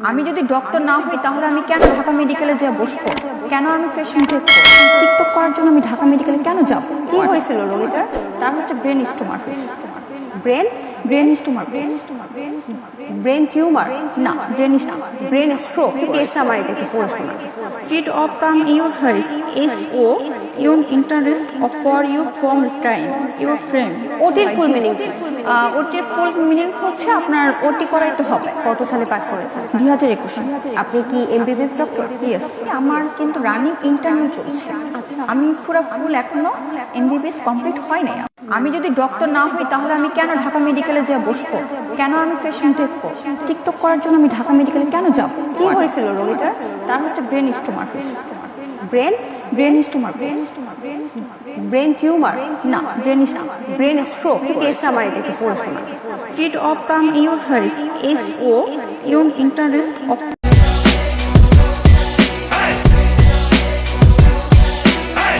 আমি যদি ডক্টর না হই তাহলে আমি কেন ঢাকা মেডিকেলে যা বসবো কেন আমি পেশেন্ট দেখব টিকটক করার জন্য আমি ঢাকা মেডিকেলে কেন যাব? কি হয়েছিল রোগীটার? তার হচ্ছে ব্রেন স্টোমার ব্রেন ব্রেন স্টোমার ব্রেন স্টোমার ব্রেন টিউমার না ব্রেন স্টোমার ব্রেন স্ট্রোক কেস আমার এটা একটু পড়ে শোনা Feed of come your hurts is o your interest of time your friend ওটির ফুল মিনিং ওটির ফুল মিনিং হচ্ছে আপনার ওটি করাইতে হবে। কত সালে পাস করেছেন? দুই হাজার একুশে আপনি কি এমবিবিএস ডক্টর ইয়েস আমার কিন্তু রানিং ইন্টারভিউ চলছে। আমি পুরো ফুল এখনও এমবিবিএস কমপ্লিট হয় নাই। আমি যদি ডক্টর না হই তাহলে আমি কেন ঢাকা মেডিকেলে যা বসবো? কেন আমি পেশেন্ট দেখব? টিকটক করার জন্য আমি ঢাকা মেডিকেলে কেন যাব? কি হয়েছিল রোগীটার? তার হচ্ছে ব্রেন স্টোমার ব্রেন ব্রেন স্টোমার ব্রেন ব্রেন টিউমার না ব্রেন স্টোমার ব্রেন স্ট্রোক কেস আমার এটাকে পড়াশোনা ফিট অফ কাম of come এস ও ইউন ইন্টারেস্ট অফ